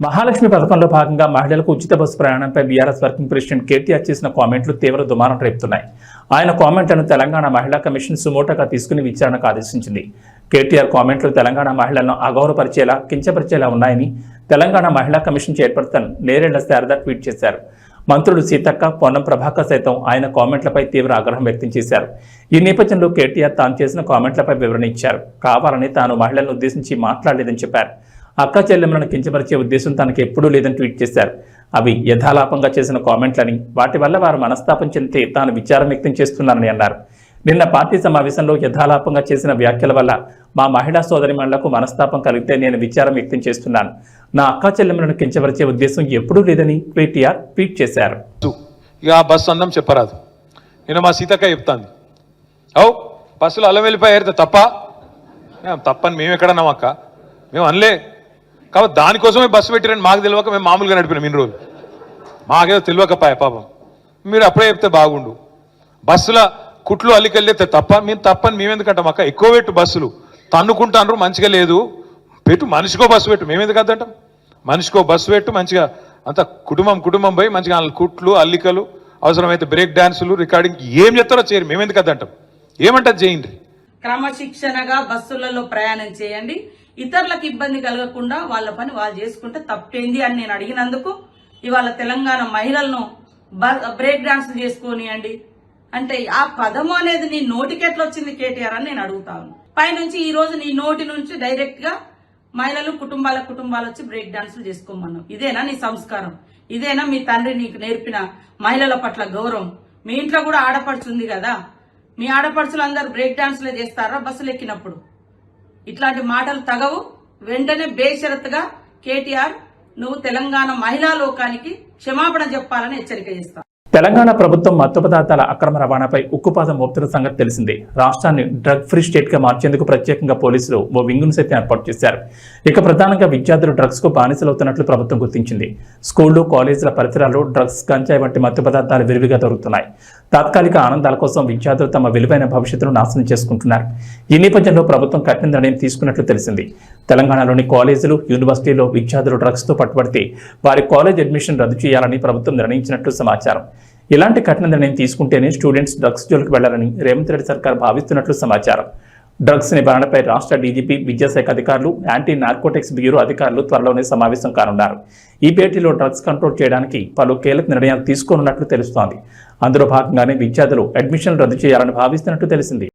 మహాలక్ష్మి పథకంలో భాగంగా మహిళలకు ఉచిత బస్సు ప్రయాణంపై బీఆర్ఎస్ వర్కింగ్ ప్రెసిడెంట్ కేటీఆర్ చేసిన కామెంట్లు తీవ్ర దుమారం రేపుతున్నాయి. ఆయన కామెంట్లను తెలంగాణ మహిళా కమిషన్ సుమోటగా తీసుకుని విచారణకు ఆదేశించింది. కేటీఆర్ కామెంట్లు తెలంగాణ మహిళలను అగౌరవపరిచేలా కించపరిచేలా ఉన్నాయని తెలంగాణ మహిళా commission chairperson Nerella Sharada tweet చేశారు. మంత్రులు సీతక్క పొన్నం ప్రభాకర్ సైతం ఆయన కామెంట్లపై తీవ్ర ఆగ్రహం వ్యక్తం చేశారు. ఈ నేపథ్యంలో కేటీఆర్ తాను చేసిన కామెంట్లపై వివరణ ఇచ్చారు. కావాలని తాను మహిళలను ఉద్దేశించి మాట్లాడలేదని చెప్పారు. అక్క చెల్లెమ్మలను కించపరిచే ఉద్దేశం తనకు ఎప్పుడూ లేదని ట్వీట్ చేశారు. అవి యథాలాపంగా చేసిన కామెంట్లని వాటి వల్ల వారు మనస్తాపం చెందితే తాను విచారం వ్యక్తం చేస్తున్నానని అన్నారు. నిన్న పార్టీ సమావేశంలో యథాలాపంగా చేసిన వ్యాఖ్యల వల్ల మా మహిళా సోదరిమణులకు మనస్తాపం కలిగితే నేను విచారం వ్యక్తం చేస్తున్నాను. నా అక్క చెల్లెమ్మలను కించపరిచే ఉద్దేశం ఎప్పుడూ లేదని కేటీఆర్ ట్వీట్ చేశారు. ఇక బస్సు అన్నం చెప్పరాదు. నేను మా సీతక్క చెప్తాను అవు బస్సులో అల్లం వెళ్ళిపోయారు తప్ప? తప్పని మేము ఎక్కడన్నాం అక్క? మేము అనలే. కాబట్టి దానికోసమే బస్సు పెట్టిరని మాకు తెలియక మేము మామూలుగా నడిపినాం ఇన్ని రోజులు. మాకేదో తెలియకపాయ పాపం. మీరు అప్పుడే చెప్తే బాగుండు. బస్సుల కుట్లు అల్లికెళ్ళితే తప్ప మేము తప్పని మేమెందుకంటాం అక్క? ఎక్కువ పెట్టు బస్సులు. తన్నుకుంటాను మంచిగా లేదు. పెట్టు మనిషికో బస్సు పెట్టు. మేము ఎందుకు అద్దంటాం మనిషికో బస్సు పెట్టు మంచిగా అంత కుటుంబం కుటుంబం పోయి మంచిగా కుట్లు అల్లికలు అవసరమైతే బ్రేక్ డాన్సులు రికార్డింగ్ ఏం చెప్తారో చేయరు. మేము ఎందుకు అద్దంటాం ఏమంటారు చేయండి క్రమశిక్షణగా బస్సులలో ప్రయాణం చేయండి. ఇతరులకు ఇబ్బంది కలగకుండా వాళ్ళ పని వాళ్ళు చేసుకుంటే తప్పేంది అని నేను అడిగినందుకు ఇవాళ తెలంగాణ మహిళలను బ్రేక్ డాన్స్ చేసుకోనియండి. అంటే ఆ పదము అనేది నీ నోటికెట్లా వచ్చింది కేటీఆర్ అని నేను అడుగుతాను పైనుంచి ఈ రోజు నీ నోటి నుంచి డైరెక్ట్గా మహిళలు కుటుంబాల కుటుంబాలు వచ్చి బ్రేక్ డాన్సులు చేసుకోమన్నాం ఇదేనా నీ సంస్కారం? ఇదేనా మీ తండ్రి నీకు నేర్పిన మహిళల పట్ల గౌరవం? మీ ఇంట్లో కూడా ఆడపడుచుంది కదా? మీ ఆడపడుచులు అందరు బ్రేక్ డాన్స్లే చేస్తారా బస్సులు ఎక్కినప్పుడు? ఇట్లాంటి మాటలు తగవు. వెంటనే బేషరత్గా కేటీఆర్ నువ్వు తెలంగాణ మహిళా లోకానికి క్షమాపణ చెప్పాలని హెచ్చరిక చేస్తావు తెలంగాణ ప్రభుత్వం మత్తు పదార్థాల అక్రమ రవాణాపై ఉక్కుపాదం మోపుతున్న సంగతి తెలిసిందే. రాష్ట్రాన్ని డ్రగ్ ఫ్రీ స్టేట్గా మార్చేందుకు ప్రత్యేకంగా పోలీసులు ఓ వింగును సైతం ఏర్పాటు చేశారు. ఇక ప్రధానంగా విద్యార్థులు డ్రగ్స్కు బానిసలవుతున్నట్లు ప్రభుత్వం గుర్తించింది. స్కూళ్ళు కాలేజీల పరిసరాల్లో డ్రగ్స్ గంజాయి వంటి మత్తు పదార్థాలు విరివిగా దొరుకుతున్నాయి. తాత్కాలిక ఆనందాల కోసం విద్యార్థులు తమ విలువైన భవిష్యత్తును నాశనం చేసుకుంటున్నారు. ఈ నేపథ్యంలో ప్రభుత్వం కఠిన నిర్ణయం తీసుకున్నట్లు తెలిసింది. తెలంగాణలోని కాలేజీలు యూనివర్సిటీలో విద్యార్థులు డ్రగ్స్తో పట్టుబడితే వారి కాలేజ్ అడ్మిషన్ రద్దు చేయాలని ప్రభుత్వం నిర్ణయించినట్లు సమాచారం. ఇలాంటి కఠిన నిర్ణయం తీసుకుంటేనే స్టూడెంట్స్ డ్రగ్స్ జోలికి వెళ్ళాలని రేవంత్ రెడ్డి సర్కార్ భావిస్తున్నట్లు సమాచారం. డ్రగ్స్ నివారణపై రాష్ట్ర డీజీపీ విద్యాశాఖ అధికారులు యాంటీ నార్కోటిక్స్ బ్యూరో అధికారులు త్వరలోనే సమావేశం కానున్నారు. ఈ భేటీలో డ్రగ్స్ కంట్రోల్ చేయడానికి పలు కీలక నిర్ణయాలు తీసుకోనున్నట్లు తెలుస్తోంది. అందులో భాగంగానే విద్యార్థులు అడ్మిషన్ రద్దు చేయాలని భావిస్తున్నట్లు తెలిసింది.